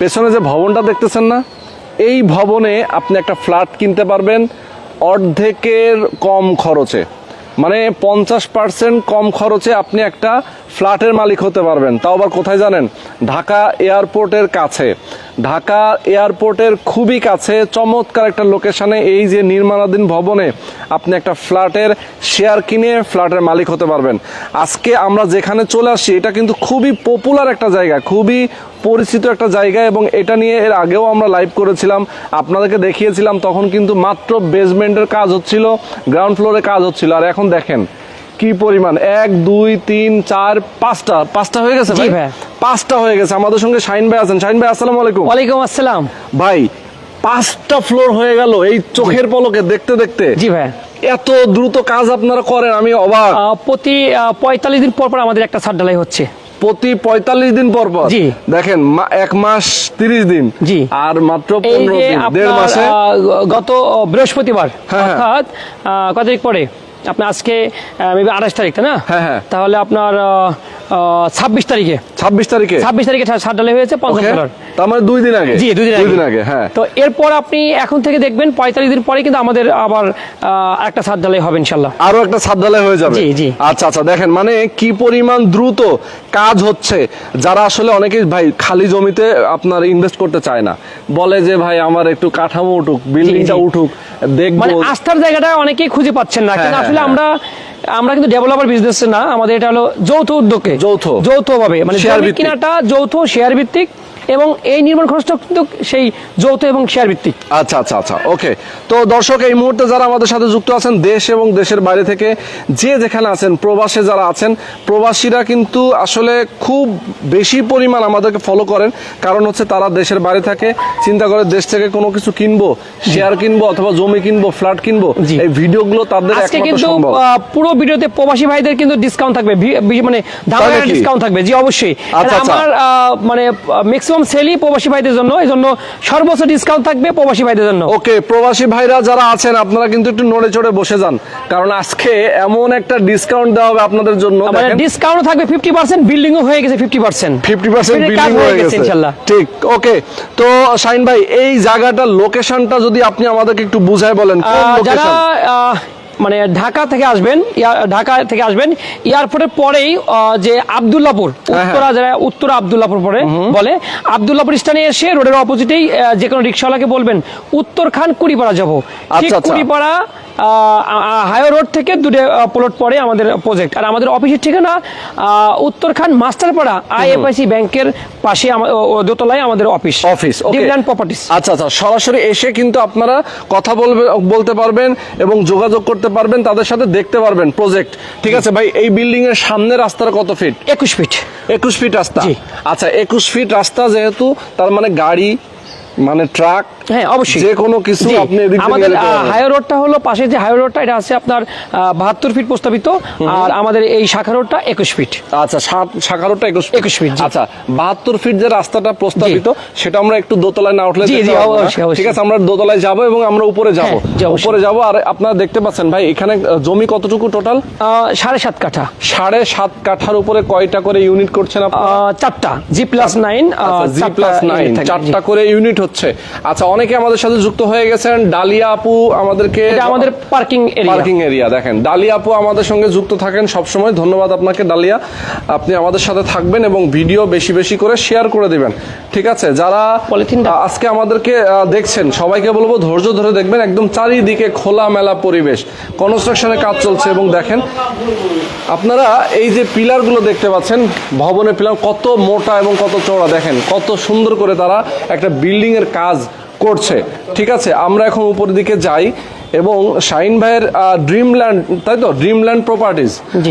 পেছনে যে ভবনটা দেখতেছেন না, এই ভবনে আপনি একটা ফ্ল্যাট কিনতে পারবেন অর্ধেকের কম খরচে। মানে পঞ্চাশ পার্সেন্ট কম খরচে আপনি একটা ফ্ল্যাটের মালিক হতে পারবেন। তাও আবার কোথায় জানেন? ঢাকা এয়ারপোর্টের কাছে। ঢাকা এয়ারপোর্টের খুবই কাছে, চমৎকার একটা লোকেশনে এই যে নির্মাণাধীন ভবনে আপনি একটা ফ্ল্যাটের শেয়ার কিনে ফ্ল্যাটের মালিক হতে পারবেন। আজকে আমরা যেখানে চলে আসি এটা কিন্তু খুবই পপুলার একটা জায়গা, খুবই পরিচিত একটা জায়গা এবং এটা নিয়ে এর আগেও আমরা লাইভ করেছিলাম। আপনাদেরকে দেখিয়েছিলাম তখন কিন্তু মাত্র বেসমেন্টের কাজ হচ্ছিল গ্রাউন্ড ফ্লোরে কাজ হচ্ছিল। আর এখন দেখেন কি পরিমাণ। এক দুই তিন চার পাঁচটা। পাঁচটা হয়ে গেছে ভাই। পাঁচটা হয়ে গেছে। আমাদের সঙ্গে শাইন ভাই আছেন। শাইন ভাই আসসালামু আলাইকুম। ওয়ালাইকুম আসসালাম। ভাই পাঁচটা ফ্লোর হয়ে গেল এই চোখের পলকে দেখতে দেখতে। জি ভাই। এত দ্রুত কাজ আপনারা করেন আমি অবাক। প্রতি পঁয়তাল্লিশ দিন পর পর আমাদের একটা ছাদ ঢালাই হচ্ছে। প্রতি পঁয়তাল্লিশ দিন পর পর জি। দেখেন এক মাস তিরিশ দিন জি। আর মাত্র পনেরো দিন দেড় মাসে গত বৃহস্পতিবার হ্যাঁ, হ্যাঁ। অর্থাৎ কত তারিখ পরে আপনার আজকে মেবি আঠাশ তারিখ তাই না হ্যাঁ, হ্যাঁ। তাহলে আপনার ছাব্বিশ তারিখে। ছাব্বিশ তারিখে? ছাব্বিশ তারিখে হয়েছে পঞ্চাশ? ডলার তার মানে দুই দিন আগে? জি দুই দিন আগে। আগে হ্যাঁ। তো এরপর আপনি এখন থেকে দেখবেন পঁয়তাল্লিশ দিন পরে কিন্তু আমাদের আবার একটা ছাদ হবে ইনশাল্লাহ আরও একটা ছাদ হয়ে যাবে? জি, জি। আচ্ছা আচ্ছা দেখেন মানে কি পরিমাণ দ্রুত কাজ হচ্ছে যারা আসলে অনেকে ভাই খালি জমিতে আপনার ইনভেস্ট করতে চায় না। বলে যে ভাই আমার একটু কাঠামো উঠুক বিল্ডিংটা উঠুক দেখব। মানে আস্থার জায়গাটা অনেকেই খুঁজে পাচ্ছেন না কিন্তু হ্যাঁ, আসলে হ্যাঁ। আমরা আমরা কিন্তু ডেভেলপার বিজনেস না আমাদের এটা হলো যৌথ উদ্যোগে যৌথ। যৌথ যৌথভাবে মানে। কেনাটা যৌথ শেয়ার ভিত্তিক এবং এই নির্মাণ খরচটা কিন্তু সেই যৌথ এবং শেয়ার ভিত্তিক আচ্ছা আচ্ছা আচ্ছা ওকে। তো দর্শক এই মুহূর্তে যারা আমাদের সাথে যুক্ত আছেন দেশ এবং দেশের বাইরে থেকে যে যেখানে আছেন প্রবাসে যারা আছেন প্রবাসীরা কিন্তু আসলে খুব বেশি পরিমাণ আমাদেরকে ফলো করেন। কারণ হচ্ছে তারা দেশের বাইরে থাকে চিন্তা করে দেশ থেকে কোনো কিছু কিনবো শেয়ার কিনবো অথবা জমি কিনবো ফ্ল্যাট কিনবো। এই ভিডিওগুলো তাদের আজকে কিন্তু পুরো ভিডিওতে প্রবাসী ভাইদের কিন্তু ডিসকাউন্ট থাকবে মানে ধামাকা ডিসকাউন্ট থাকবে। জি অবশ্যই। আচ্ছা, আচ্ছা। আমার মানে ম্যাক্সিমাম সেলই প্রবাসী ভাইদের জন্য এই জন্য সর্বোচ্চ ডিসকাউন্ট থাকবে প্রবাসী ভাইদের জন্য। ওকে প্রবাসী ভাইরা যারা আছেন আপনারা কিন্তু একটু নড়ে চড়ে বসে যান। কারণ আজকে এমন একটা ডিসকাউন্ট দেওয়া হবে আপনাদের জন্য ডিসকাউন্ট থাকবে ফিফটি পার্সেন্ট বিল্ডিংও হয়ে গেছে fifty percent fifty percent building হয়ে গেছে ইনশাল্লাহ। ঠিক ওকে। তো শাইন ভাই এই জায়গাটার লোকেশনটা যদি আপনি আমাদেরকে একটু বুঝায় বলেন কোন যারা মানে ঢাকা থেকে আসবেন ঢাকা থেকে আসবেন এয়ারপোর্টের পরেই আহ, যে আবদুল্লাপুর হ্যাঁ। উত্তরা যারা উত্তরা আবদুল্লাপুর পরে বলে আবদুল্লাপুর স্থানে এসে রোডের অপোজিটেই যে কোনো রিক্সাওয়ালাকে বলবেন উত্তর খান কুড়িপাড়া যাব আচ্ছা, আচ্ছা। কুড়িপাড়া হাইওয়ে রোড থেকে দুটো প্লট পরে আমাদের প্রজেক্ট আর আমাদের অফিসের ঠিকানা উত্তরখান মাস্টারপাড়া আইএফআইসি ব্যাংকের পাশে দোতলায় আমাদের অফিস অফিস প্রপার্টিস আচ্ছা আচ্ছা সরাসরি এসে কিন্তু আপনারা কথা বলবে বলতে পারবেন এবং যোগাযোগ করতে পারবেন তাদের সাথে দেখতে পারবেন প্রজেক্ট ঠিক আছে ভাই এই বিল্ডিং এর সামনে রাস্তাটা কত ফিট একুশ ফিট একুশ ফিট রাস্তা। আচ্ছা একুশ ফিট রাস্তা যেহেতু তার মানে গাড়ি মানে ট্রাক হ্যাঁ অবশ্যই। যে কোনো কিছু আপনি আমাদের হাই রোডটা হলো পাশে যে হাই রোডটা এটা আছে আপনার বাহাত্তর ফিট প্রস্তাবিত। আর আমাদের এই শাখা রোডটা একুশ ফিট আচ্ছা শাখা রোডটা একুশ 21 ফিট, আচ্ছা বাহাত্তর ফিট যে রাস্তাটা প্রস্তাবিত সেটা আমরা একটু দোতলায় না উঠলে। ঠিক আছে আমরা দোতলায় যাব এবং আমরা উপরে যাব। হ্যাঁ। উপরে যাব আর আপনারা দেখতে পাচ্ছেন ভাই এখানে জমি কতটুকু টোটাল সাড়ে সাত কাঠা। সাড়ে সাত কাঠার উপরে কয়টা করে ইউনিট করছেন চারটা G plus nine G plus nine চারটা করে ইউনিট হচ্ছে। আচ্ছা অনেকে আমাদের সাথে যুক্ত হয়ে গেছেন। ডালিয়া আপু আমাদেরকে এটা আমাদের পার্কিং এরিয়া পার্কিং এরিয়া দেখেন। ডালিয়া আপু আমাদের সঙ্গে যুক্ত থাকেন সব সময় ধন্যবাদ আপনাকে ডালিয়া। আপনি আমাদের সাথে থাকবেন এবং ভিডিও বেশি বেশি করে শেয়ার করে দিবেন। ঠিক আছে? যারা আজকে আমাদেরকে দেখছেন সবাইকে বলব ধৈর্য ধরে দেখবেন। একদম চারিদিকে খোলামেলা পরিবেশ। কনস্ট্রাকশনের কাজ চলছে এবং দেখেন আপনারা এই যে পিলারগুলো দেখতে পাচ্ছেন ভবনের পিলার কত মোটা এবং কত চওড়া। দেখেন কত সুন্দর করে তারা একটা বিল্ডিং এর কাজ করছে। ঠিক আছে আমরা এখন উপরের দিকে যাই এবং শাইন ভাইয়ের ড্রিমল্যান্ড তাই তো? Dreamland properties.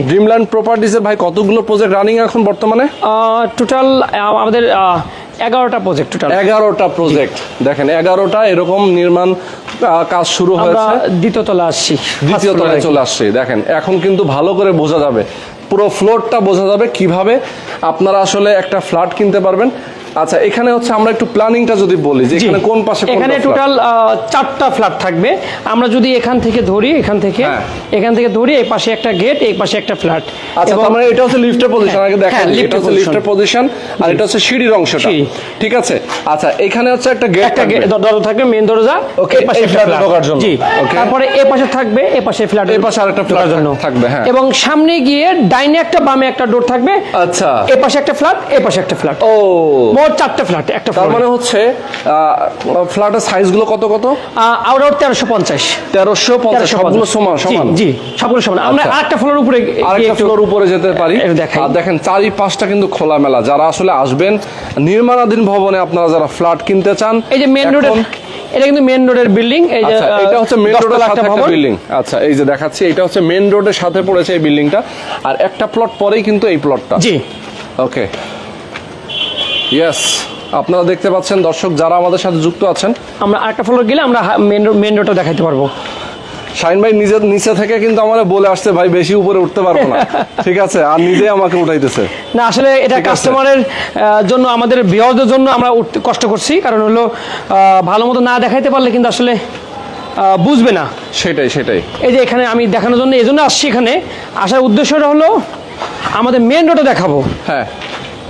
ড্রিমল্যান্ড প্রপার্টিজের ভাই কতগুলো প্রজেক্ট রানিং এখন বর্তমানে? টোটাল আমাদের এগারোটা প্রজেক্ট টোটাল এগারোটা প্রজেক্ট দেখেন এগারোটা এরকম নির্মাণ কাজ শুরু হয়েছে। দ্বিতীয় তলা আসছি দ্বিতীয় তলায় চলে আসছে। দেখেন এখন কিন্তু ভালো করে বোঝা যাবে। পুরো ফ্লোরটা বোঝা যাবে কীভাবে। আপনারা আসলে একটা ফ্ল্যাট কিনতে পারবেন। আচ্ছা এখানে হচ্ছে আমরা একটু প্ল্যানিংটা যদি বলি যে এখানে কোন পাশে এখানে টোটাল চারটা ফ্ল্যাট থাকবে। আমরা যদি এখান থেকে ধরি এখান থেকে হ্যাঁ। এখান থেকে ধরি এই পাশে একটা গেট এই পাশে একটা ফ্ল্যাট আচ্ছা তার মানে এটা হচ্ছে লিফটের পজিশন আগে দেখা হ্যাঁ, এটা হচ্ছে লিফটের পজিশন আর এটা হচ্ছে সিঁড়ির অংশটা। ঠিক আছে? আচ্ছা এখানে হচ্ছে একটা গেট একটা দরজা থাকবে মেন দরজা Okay, এই পাশে flat। ঢোকার জন্য। জি। Okay. তারপরে এই পাশে থাকবে এই পাশে ফ্ল্যাট এই পাশে আরেকটা flat থাকবে, হ্যাঁ। এবং সামনে গিয়ে ডাইনে একটা বামে একটা ডোর থাকবে। আচ্ছা। এই পাশে একটা ফ্ল্যাট এই পাশে একটা ফ্ল্যাট ও। মোট চারটে ফ্ল্যাট একটা তার মানে হচ্ছে ফ্ল্যাটের সাইজগুলো কত? কত আউট আউট তেরোশো পঞ্চাশ। তেরোশো পঞ্চাশ সবগুলো সমান সমান? জি সবগুলো সমান। আমরা আচ্ছা। আরেকটা ফ্লোর উপরে আরেকটা ফ্লোর উপরে যেতে পারি। আর দেখেন কিন্তু খোলামেলা। যারা আসলে আসবেন নির্মাণাধীন ভবনে আপনারা যারা ফ্ল্যাট কিনতে চান এই যে মেন রোডের এটা কিন্তু মেন রোডের বিল্ডিং এই যে আচ্ছা এটা হচ্ছে মেন রোডের সাথে একটা বিল্ডিং আচ্ছা এই যে দেখাচ্ছি এটা হচ্ছে মেন রোডের সাথে পড়েছে এই বিল্ডিংটা আর একটা প্লট পরেই কিন্তু এই প্লটটা জি। ওকে ইয়েস আপনারা দেখতে পাচ্ছেন দর্শক যারা আমাদের সাথে যুক্ত আছেন। আমরা আরেকটা ফ্লোর গেলে আমরা মেন মেন রোডটা দেখাতে পারব। শাইন ভাই নিজের নিচে থেকে কিন্তু আমার বলে আসছে ভাই বেশি উপরে উঠতে পারব না। ঠিক আছে আর নিজে আমাকে উঠাইতেছে। না আসলে এটা কাস্টমারের জন্য আমাদের বিহজদের জন্য আমরা উঠতে- কষ্ট করছি কারণ হলো ভালো মতো না দেখাইতে পারলে কিন্তু আসলে বুঝবে না। সেটাই সেটাই। এই যে এখানে আমি দেখানোর জন্য এই জন্য আসছি এখানে। আসার উদ্দেশ্যটা হলো আমাদের মেন রোডে দেখাবো। হ্যাঁ।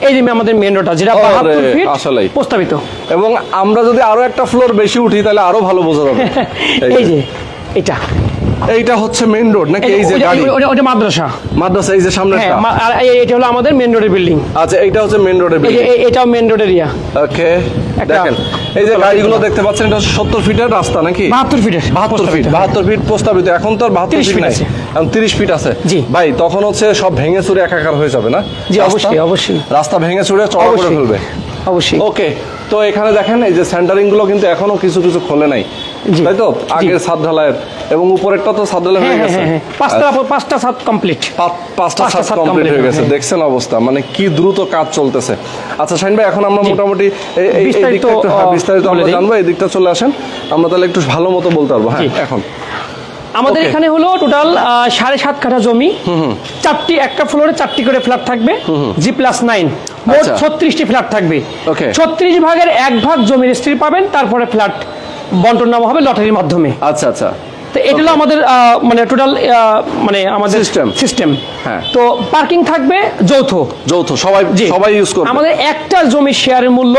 এই যে আমাদের মেন রোডটা যেটা ওরে, বাহাত্তর ফিট আসলেই। প্রস্তাবিত। এবং আমরা যদি আরও একটা ফ্লোর বেশি উঠি তাহলে আরও ভালো বোঝা যাবে। এই যে। এটা। এইটা হচ্ছে মেইন রোড নাকি এই যে গাড়ি? ওটা- মাদ্রাসা। মাদ্রাসা এই যে সামনে হ্যাঁ আর এটা হলো আমাদের মেন রোডের বিল্ডিং আচ্ছা এইটা হচ্ছে মেইন রোডের বিল্ডিং এটাও মেন রোড এরিয়া ওকে দেখেন। এই যে গাড়িগুলো দেখতে পাচ্ছেন এটা হচ্ছে সত্তর ফিটের রাস্তা নাকি? বাহাত্তর ফিটের বাহাত্তর ফিট বাহাত্তর ফিট প্রস্তাবিত। এখন তো আর বাহাত্তর 30 ফিট নাই। এখন তিরিশ ফিট আছে। জি। ভাই তখন হচ্ছে সব ভেঙে চুরে একাকার হয়ে যাবে না? জি, অবশ্যই, অবশ্যই। রাস্তা ভেঙে চুরে চড়া করে ফেলবে। অবশ্যই। ওকে তো এখানে দেখেন এই যে সেন্টারিংগুলো কিন্তু এখনও কিছু কিছু খোলে নাই। তাই তো? আগের ঢালাইয়ের। এবং উপরেরটা তো ঢালাই হ্যাঁ গেছে। হ্যাঁ হ্যাঁ। পাঁচটা পাঁচটা কমপ্লিট পাঁচটা পাঁচটা ছাদ কমপ্লিট হয়ে গেছে। দেখছেন অবস্থা? মানে কি দ্রুত কাজ চলতেছে। আচ্ছা ভাই এখন আমরা মোটামুটি এই- বিস্তারিত, হ্যাঁ, আমরা জানব এই দিকটা চলে আসেন। আমরা তাহলে একটু ভালো মতো বলতে পারব। হ্যাঁ এখন। আমাদের এখানে হলো টোটাল সাড়ে সাত কাঠা জমি। চারটি একটা ফ্লোরে চারটি করে ফ্ল্যাট থাকবে। জি প্লাস নাইন মোট আচ্ছা। ছত্রিশটি ফ্ল্যাট থাকবে. ছত্রিশ ভাগের এক ভাগ জমি রেজিস্ট্রি পাবেন তারপরে ফ্ল্যাট বন্টন নেওয়া হবে লটারির মাধ্যমে আচ্ছা আচ্ছা তো এটা হলো আমাদের মানে টোটাল মানে আমাদের System. সিস্টেম হ্যাঁ। তো পার্কিং থাকবে যৌথ যৌথ সবাই। সবাই ইউজ করবে আমাদের একটা জমি শেয়ারের মূল্য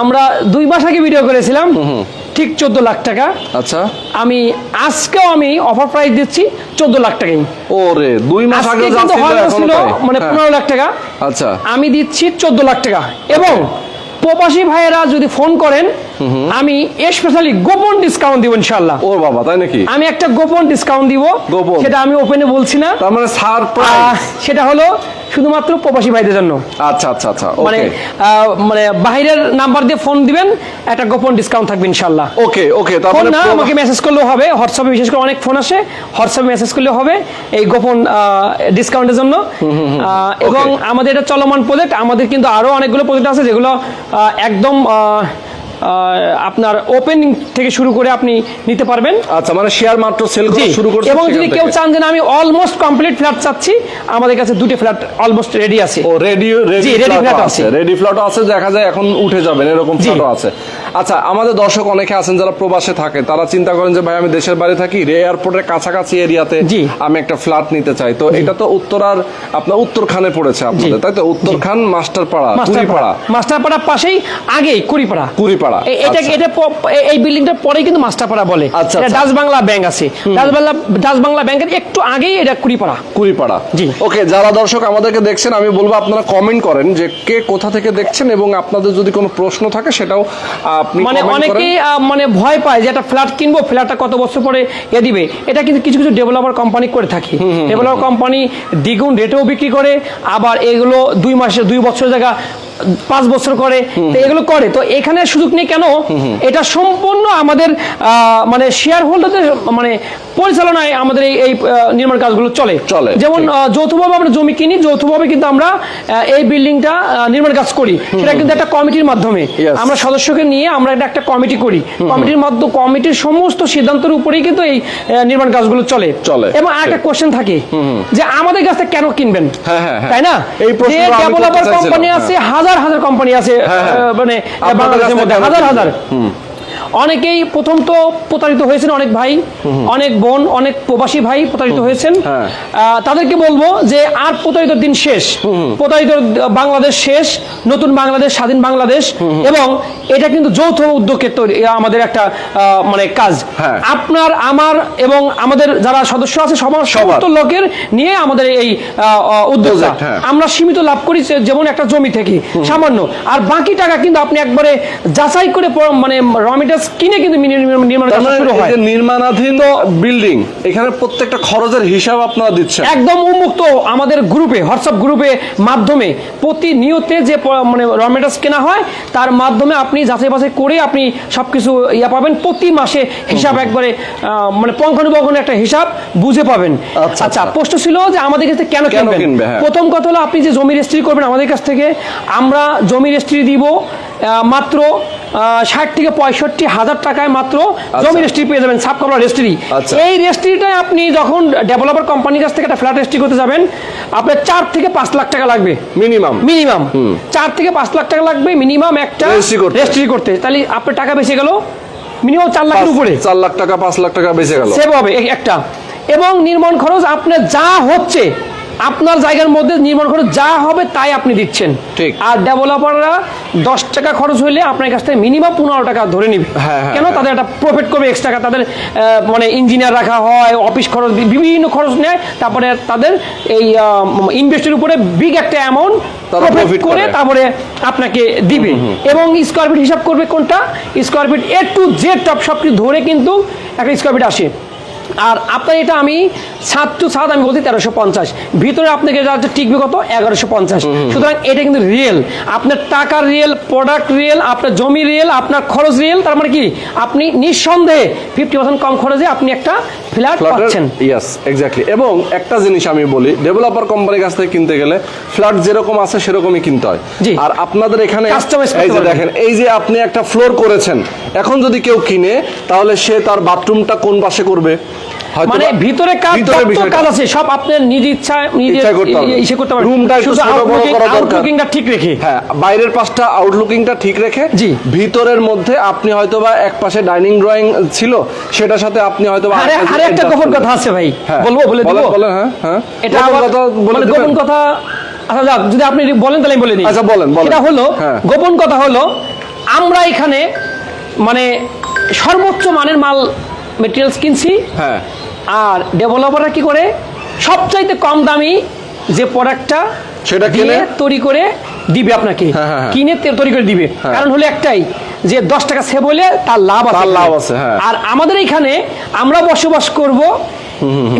আমরা দুই মাস আগে ভিডিও করেছিলাম ঠিক চোদ্দ লাখ টাকা। আচ্ছা। আমি আজকেও আমি অফার প্রাইস দিচ্ছি চোদ্দ লাখ টাকাই। ওরে দুই মাস আগে ছিল। মানে হ্যাঁ। পনেরো লাখ টাকা। আচ্ছা। আমি দিচ্ছি চোদ্দ লাখ টাকা। এবং প্রবাসী ভাইয়েরা যদি ফোন করেন আমি স্পেশালি গোপন ডিসকাউন্ট দিব ইনশাল্লাহ ওর বাবা তাই নাকি? আমি একটা গোপন ডিসকাউন্ট দিব। গোপন। সেটা আমি ওপেনে বলছি না। তার মানে সারপ্রাইজ সেটা হলো শুধুমাত্র প্রবাসী ভাইদের জন্য। আচ্ছা আচ্ছা আচ্ছা মানে মানে বাইরের নাম্বার দিয়ে ফোন দিবেন একটা গোপন ডিসকাউন্ট থাকবে ইনশাল্লাহ ওকে ওকে ফোন না আমাকে মেসেজ করলেও হবে। হোয়াটসঅ্যাপে বিশেষ করে অনেক ফোন আসে। হোয়াটসঅ্যাপে মেসেজ করলেও হবে এই গোপন ডিসকাউন্টের জন্য। এবং আমাদের এটা চলমান প্রজেক্ট আমাদের কিন্তু আরও অনেকগুলো প্রজেক্ট আছে যেগুলো একদম আপনার ওপেনিং থেকে শুরু করে আপনি নিতে পারবেন। আচ্ছা মানে শেয়ার মাত্র সেল করে শুরু করছে এবং যদি কেউ চান যে আমি অলমোস্ট কমপ্লিট ফ্ল্যাট চাচ্ছি আমাদের কাছে দুটো ফ্ল্যাট অলমোস্ট রেডি আছে। ও রেডি রেডি ফ্ল্যাট আছে। আছে। রেডি ফ্ল্যাট আছে দেখা যায় এখন উঠে যাবেন এরকম ফটো আছে। আচ্ছা আমাদের দর্শক অনেকে আছেন যারা প্রবাসে থাকে তারা চিন্তা করেন যে ভাই আমি দেশের বাইরে থাকি রে এয়ারপোর্টের কাছাকাছি এরিয়াতে আমি একটা ফ্ল্যাট নিতে চাই। তো এটা তো উত্তরার আপনার উত্তরখানে পড়েছে আপনাদের তাই তো? উত্তরখান মাস্টারপাড়া কুড়িপাড়া। মাস্টারপাড়ার পাশেই আগেই কুড়িপাড়া। কুড়িপাড়া এটা আচ্ছা। এটা এই বিল্ডিংটার পরেই কিন্তু মাস্টারপাড়া বলে। আচ্ছা, এটা আচ্ছা। ডাচ বাংলা ব্যাংক আছে। ডাচ বাংলা ডাচ বাংলা ব্যাংকের একটু আগেই এটা কুড়িপাড়া। কুড়িপাড়া। জি। ওকে যারা দর্শক আমাদেরকে দেখছেন আমি বলব আপনারা কমেন্ট করেন যে কে কোথা থেকে দেখছেন এবং আপনাদের যদি কোনো প্রশ্ন থাকে সেটাও আপনি মানে অনেকেই আহ, মানে ভয় পায় যে একটা ফ্ল্যাট কিনবো ফ্ল্যাটটা কত বছর পরে এ দিবে। এটা কিন্তু কিছু কিছু ডেভেলপার কোম্পানি করে থাকে। ডেভেলপার কোম্পানি দ্বিগুণ রেটেও বিক্রি করে আবার এগুলো দুই মাসে দুই বছর জায়গা পাঁচ বছর করে তো এগুলো করে। তো এখানে সুযোগ নেই কেন? এটা সম্পূর্ণ আমাদের মানে শেয়ার হোল্ডারদের মানে পরিচালনায় আমাদের এই এই নির্মাণ কাজগুলো চলে। চলে, যেমন যৌথভাবে আমরা জমি কিনি যৌথভাবে কিন্তু আমরা এই বিল্ডিংটা নির্মাণ কাজ করি। সেটা কিন্তু একটা কমিটির মাধ্যমে। আমরা সদস্যকে নিয়ে আমরা একটা একটা কমিটি করি। কমিটির মাধ্যমে কমিটির সমস্ত সিদ্ধান্তের উপরেই কিন্তু এই নির্মাণ কাজগুলো চলে। চলে, এবং আরেকটা কোশ্চেন থাকে যে আমাদের কাছ থেকে কেন কিনবেন? হ্যাঁ, হ্যাঁ, হ্যাঁ। তাই না? এই চাইছিলাম, কোম্পানি। আছে হাজার হাজার হাজার কোম্পানি আছে হ্যাঁ, হ্যাঁ। মানে বাংলাদেশের মধ্যে হাজার হাজার হম হাজার অনেকেই প্রথম তো প্রতারিত হয়েছেন অনেক ভাই অনেক বোন অনেক প্রবাসী ভাই প্রতারিত হয়েছেন হ্যাঁ। তাদেরকে বলব যে আর প্রতারিত দিন শেষ প্রতারিত বাংলাদেশ শেষ নতুন বাংলাদেশ স্বাধীন বাংলাদেশ এবং এটা কিন্তু যৌথ উদ্যোগের তৈরি আমাদের একটা মানে কাজ হ্যাঁ। আপনার আমার এবং আমাদের যারা সদস্য আছে সবার সমস্ত লোকের নিয়ে আমাদের এই উদ্যোগটা হ্যাঁ। আমরা সীমিত লাভ করি যেমন একটা জমি থেকে সামান্য আর বাকি টাকা কিন্তু আপনি একবারে যাচাই করে মানে র মেটেরিয়ালস কিনে কিন্তু নির্মাণ কাজ শুরু হয় নির্মাণাধীন বিল্ডিং এখানে প্রত্যেকটা খরচের হিসাব আপনারা দিচ্ছেন। একদম উন্মুক্ত আমাদের গ্রুপে হোয়াটসঅ্যাপ গ্রুপে মাধ্যমে প্রতিনিয়তে যে মানে র মেটেরিয়ালস কেনা হয় তার মাধ্যমে আপনি যাচাই বাছাই করে আপনি সবকিছু ইয়া পাবেন। প্রতি মাসে হিসাব একবারে মানে পঙ্খানুপঙ্খানু একটা হিসাব বুঝে পাবেন। আচ্ছা, আচ্ছা প্রশ্ন ছিল যে আমাদের কাছে কেন কেন কিনবেন? হ্যাঁ। প্রথম কথা হলো আপনি যে জমি রেজিস্ট্রি করবেন আমাদের কাছ থেকে আমরা জমি রেজিস্ট্রি দিব মাত্র ষাট থেকে পঁয়ষট্টি হাজার টাকায় মাত্র জমি রেজিস্ট্রি পেয়ে যাবেন সাব কমলা রেজিস্ট্রি আচ্ছা। এই রেজিস্ট্রিটায় আপনি যখন ডেভেলপার কোম্পানির কাছ থেকে একটা ফ্ল্যাট রেজিস্ট্রি করতে যাবেন আপনার চার থেকে পাঁচ লাখ টাকা লাগবে। মিনিমাম মিনিমাম চার থেকে পাঁচ লাখ টাকা লাগবে মিনিমাম একটা Registry করতে। রেজিস্ট্রি করতে। তাহলে আপনার টাকা বেঁচে গেল মিনিমাম চার লাখের উপরে। চার লাখ টাকা পাঁচ লাখ টাকা বেঁচে গেল। সেভ হবে একটা। এবং নির্মাণ খরচ আপনার যা হচ্ছে আপনার জায়গার মধ্যে নির্মাণ খরচ যা হবে তাই আপনি দিচ্ছেন। ঠিক। আর ডেভেলপাররা দশ টাকা খরচ হলে আপনার কাছ থেকে মিনিমাম পনেরো টাকা ধরে নিবে। হ্যাঁ, হ্যাঁ, কেন? হ্যাঁ। তাদের একটা প্রফিট করবে এক্সট্রা টাকা। তাদের মানে ইঞ্জিনিয়ার রাখা হয় অফিস খরচ বিভিন্ন খরচ নেয়। তারপরে তাদের এই ইনভেস্টের উপরে বিগ একটা অ্যামাউন্ট প্রফিট করে করে। তারপরে আপনাকে দিবে। এবং স্কোয়ার ফিট হিসাব করবে কোনটা? Square feet A to Z top সব কিছু ধরে কিন্তু একটা স্কোয়ার ফিট আসে। আর আপনার এটা আমি সাত টু সাত আমি বলছি তেরোশো পঞ্চাশ। ভিতরে আপনাকে যা যা টিকবে কত? এগারোশো পঞ্চাশ। সুতরাং এটা কিন্তু রিয়েল আপনার টাকা রিয়েল প্রোডাক্ট রিয়েল আপনার জমি রিয়েল আপনার খরচ রিয়েল তার মানে কি? আপনি নিঃসন্দেহে ফিফটি পার্সেন্ট কম খরচে আপনি একটা ফ্ল্যাট পাচ্ছেন। ইয়েস এক্স্যাক্টলি এবং একটা জিনিস আমি বলি ডেভেলপার কোম্পানির কাছ থেকে কিনতে গেলে ফ্ল্যাট যেরকম আছে সেরকমই কিনতে হয়। জি। আর আপনাদের এখানে এই যে দেখেন এই যে আপনি একটা ফ্লোর করেছেন এখন যদি কেউ কিনে তাহলে সে তার বাথরুমটা কোন পাশে করবে? মানে ভিতরে কাজ। কাজ আছে সব আপনার নিজ নিজে করতে পারবেন। ইসে করতে পারবেন রুমটা শুধু outlooking-টা ঠিক রেখে হ্যাঁ বাইরের পাশটা আউটলুকিংটা ঠিক রেখে জি। ভিতরের মধ্যে আপনি হয়তোবা এক পাশে ডাইনিং ড্রয়িং ছিল সেটার সাথে আপনি আরে আরে একটা গোপন কথা আছে ভাই বলব বলে দিব বলেন হ্যাঁ হ্যাঁ এটা গোপন মানে গোপন কথা আচ্ছা যদি আপনি বলেন তাহলে আমি বলে নিই আচ্ছা, বলেন। সেটা হলো হ্যাঁ। গোপন কথা হলো আমরা এখানে মানে সর্বোচ্চ মানের মাল মেটেরিয়ালস কিনছি হ্যাঁ আর ডেভেলপাররা কি করে সবচাইতে কম দামি যে প্রোডাক্টটা সেটা কিনে? তৈরি করে দিবে আপনাকে হ্যাঁ, হ্যাঁ। কিনে তৈরি করে দিবে। কারণ হলো একটাই যে দশ টাকা সে বলে তার লাভ আছে লাভ আছে। আর আমাদের এখানে আমরা বসবাস করব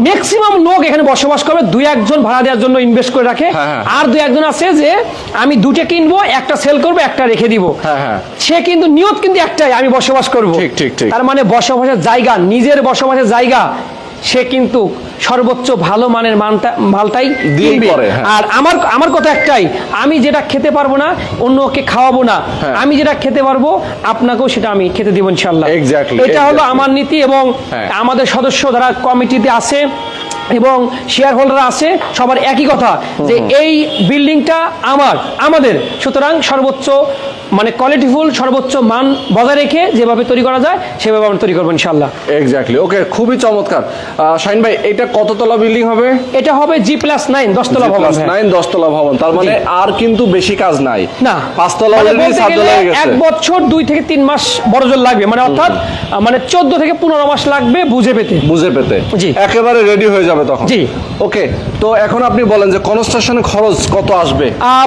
ম্যাক্সিমাম লোক এখানে বসবাস করবে দুই একজন ভাড়া দেওয়ার জন্য ইনভেস্ট করে রাখে হ্যাঁ, হ্যাঁ। আর দুই একজন আছে যে আমি দুটো কিনবো একটা সেল করব একটা রেখে দিব হ্যাঁ। সে কিন্তু নিয়ত কিন্তু একটাই আমি বসবাস করব ঠিক, ঠিক, ঠিক। তার মানে বসবাসের জায়গা নিজের বসবাসের জায়গা সে কিন্তু সর্বোচ্চ ভালো মানের মানটা মালটাই হ্যাঁ। আর আমার আমার কথা একটাই আমি যেটা খেতে পারব না অন্যকে খাওয়াবো না হ্যাঁ। আমি যেটা খেতে পারব আপনাকেও সেটা আমি খেতে দিব ইনশাল্লাহ এটা হলো আমার নীতি এবং হ্যাঁ। আমাদের সদস্য যারা কমিটিতে আছে এবং শেয়ার হোল্ডার আছে সবার একই কথা যে এই বিল্ডিংটা আমার আমাদের সুতরাং সর্বোচ্চ মানে কোয়ালিটিফুল সর্বোচ্চ মান বজায় রেখে যেভাবে তৈরি করা যায় সেভাবে আমরা তৈরি করব ইনশাল্লাহ এক্স্যাক্টলি ওকে খুবই চমৎকার। শাহিন ভাই এটা কততলা বিল্ডিং হবে? এটা হবে জি প্লাস নাইন দশতলা ভবন হ্যাঁ। নাইন দশতলা ভবন। তার মানে আর কিন্তু বেশি কাজ নাই। না। পাঁচতলা মানে হয়ে এক বছর দুই থেকে তিন মাস বড় জোর লাগবে। মানে অর্থাৎ মানে চোদ্দ থেকে পনেরো মাস লাগবে বুঝে পেতে। বুঝে পেতে। জি। একেবারে রেডি হয়ে যাবে তখন। জি। ওকে তো এখন আপনি বলেন যে কনস্ট্রাকশনের খরচ কত আসবে?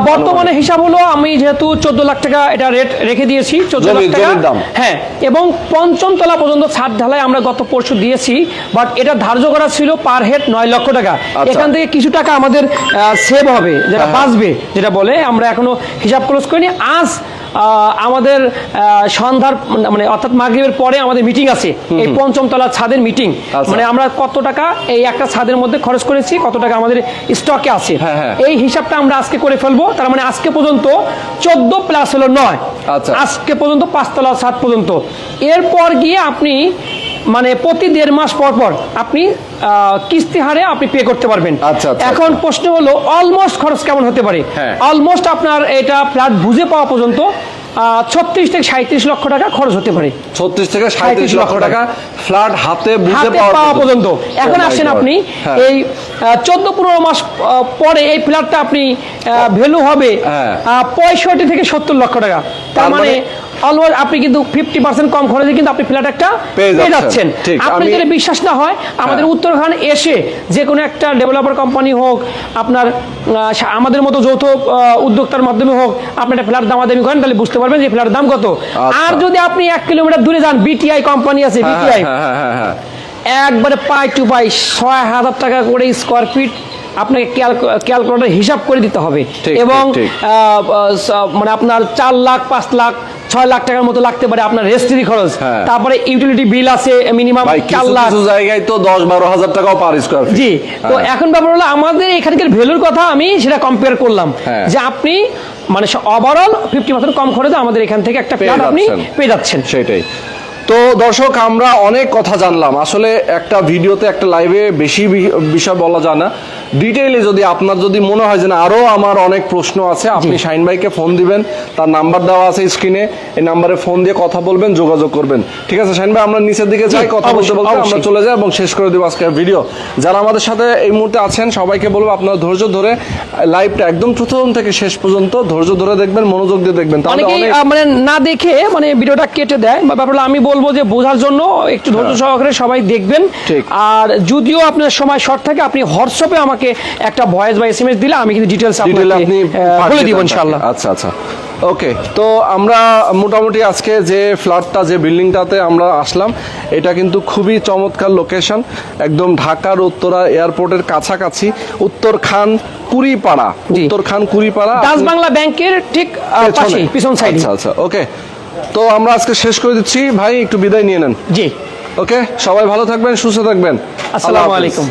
বর্তমানে হিসাব হলো আমি যেহেতু চোদ্দ লাখ টাকা এটা রেট রেখে দিয়েছি চোদ্দ লাখ টাকা। হ্যাঁ এবং পঞ্চম তলা পর্যন্ত ছাদ ঢালাই আমরা গত পরশু দিয়েছি বাট এটা ধার্য করা ছিল পার হেড নয় লক্ষ টাকা আচ্ছা। এখান থেকে কিছু টাকা আমাদের সেভ হবে যেটা হ্যাঁ। বাঁচবে যেটা বলে আমরা এখনও হিসাব ক্লোজ করিনি আজ আমাদের সন্ধ্যার মানে অর্থাৎ মাগরীবের পরে আমাদের মিটিং আছে। এই পঞ্চম তলার ছাদের মিটিং আচ্ছা। মানে আমরা কত টাকা এই একটা ছাদের মধ্যে খরচ করেছি কত টাকা আমাদের স্টকে আছে। হ্যাঁ, হ্যাঁ। এই হিসাবটা আমরা আজকে করে ফেলব। তার মানে আজকে পর্যন্ত চোদ্দ প্লাস হলো নয়। আচ্ছা। আজকে পর্যন্ত পাঁচতলা ছাদ পর্যন্ত। এরপর গিয়ে আপনি মানে প্রতি দেড় মাস পর পর আপনি কিস্তি হারে আপনি পে করতে পারবেন। আচ্ছা, আচ্ছা, এখন প্রশ্ন হলো অলমোস্ট খরচ কেমন হতে পারে? হ্যাঁ। অলমোস্ট আপনার এটা ফ্ল্যাট বুঝে পাওয়া পর্যন্ত ছত্রিশ থেকে সাঁত্রিশ লক্ষ টাকা খরচ হতে পারে। ছত্রিশ থেকে সাঁত্রিশ লক্ষ টাকা ফ্ল্যাট হাতে বুঝে পাওয়া পর্যন্ত। এখন Oh আসেন আপনি হ্যাঁ। এই চোদ্দ পনেরো মাস পরে এই ফ্ল্যাটটা আপনি ভ্যালু হবে হ্যাঁ। পঁয়ষট্টি থেকে সত্তর লক্ষ টাকা। তার তার মানে অলমোস্ট আপনি কিন্তু ফিফটি পার্সেন্ট কম খরচে কিন্তু আপনি ফ্ল্যাট একটা পেয়ে যাচ্ছেন। আপনি যদি বিশ্বাস না হয় আমাদের হ্যাঁ। উত্তরখান এসে যে কোনো একটা ডেভেলপার কোম্পানি হোক আপনার আমাদের মতো যৌথ উদ্যোক্তার মাধ্যমে হোক আপনি একটা ফ্ল্যাট দামাদামি করেন তাহলে বুঝতে পারবেন যে ফ্ল্যাটের দাম কত আচ্ছা। আর যদি আপনি এক কিলোমিটার দূরে যান বিটিআই কোম্পানি আছে বিটিআই হ্যাঁ, হ্যাঁ। একবারে পাই টু পাই ছয় হাজার টাকা করে স্কোয়ার ফিট আপনাকে ক্যালকুলেটর হিসাব করে দিতে হবে। এবং মানে আপনার চার লাখ পাঁচ লাখ ছয় লাখ টাকার মতো লাগতে পারে আপনার রেজিস্ট্রি খরচ। হ্যাঁ। তারপরে ইউটিলিটি বিল আছে মিনিমাম চার লাখ। জায়গায় তো দশ বারো হাজার টাকাও পার স্কোয়ার জি তো এখন ব্যাপার হলো আমাদের এখানকার ভ্যালুর কথা আমি সেটা কম্পেয়ার করলাম। হ্যাঁ। যে আপনি মানে ওভারঅল ফিফটি পার্সেন্ট কম খরচে আমাদের এখান থেকে একটা ফ্ল্যাট আপনি পেয়ে যাচ্ছেন। সেটাই। তো দর্শক আমরা অনেক কথা জানলাম। আসলে একটা ভিডিওতে একটা লাইভে বেশি বিষয় বলা যায় না। ডিটেইলে যদি আপনার যদি মনে হয় যে না আরও আমার অনেক প্রশ্ন আছে আপনি শাইন ভাইকে ফোন দিবেন তার নাম্বার দেওয়া আছে স্ক্রিনে এই নাম্বারে ফোন দিয়ে কথা বলবেন যোগাযোগ করবেন। ঠিক আছে শাইন ভাই আমরা নিচের দিকে যাই কথা বলতে বলতে আমরা চলে যাই এবং শেষ করে দেবো আজকের ভিডিও যারা আমাদের সাথে এই মুহূর্তে আছেন সবাইকে বলব আপনারা ধৈর্য ধরে লাইভটা একদম প্রথম থেকে শেষ পর্যন্ত ধৈর্য ধরে দেখবেন মনোযোগ দিয়ে দেখবেন। তাহলে অনেকেই মানে না দেখে মানে ভিডিওটা কেটে দেয় বা ব্যাপারটা আমি বলব যে বোঝার জন্য একটু ধৈর্য সহকারে সবাই দেখবেন। হ্যাঁ। আর যদিও আপনার সময় শর্ট থাকে আপনি হোয়াটসঅ্যাপে আমাকে একটা ভয়েস বা এসএমএস দিলে আমি কিন্তু ডিটেলস আপনাকে আপনি বলে দিব ইনশাআল্লাহ। আচ্ছা আচ্ছা। ওকে তো আমরা মোটামুটি আজকে যে ফ্ল্যাটটা যে বিল্ডিংটাতে আমরা আসলাম এটা কিন্তু খুবই চমৎকার লোকেশন একদম ঢাকার উত্তরা এয়ারপোর্টের কাছাকাছি উত্তর খান কুড়িপাড়া। উত্তর খান কুড়িপাড়া ডাচ বাংলা ব্যাংকের ঠিক। পাশেই পিছন সাইডে আচ্ছা আচ্ছা ওকে তো আমরা আজকে শেষ করে দিচ্ছি। ভাই একটু বিদায় নিয়ে নেন। জি। ওকে সবাই ভালো থাকবেন সুস্থ থাকবেন। আসসালামু আলাইকুম।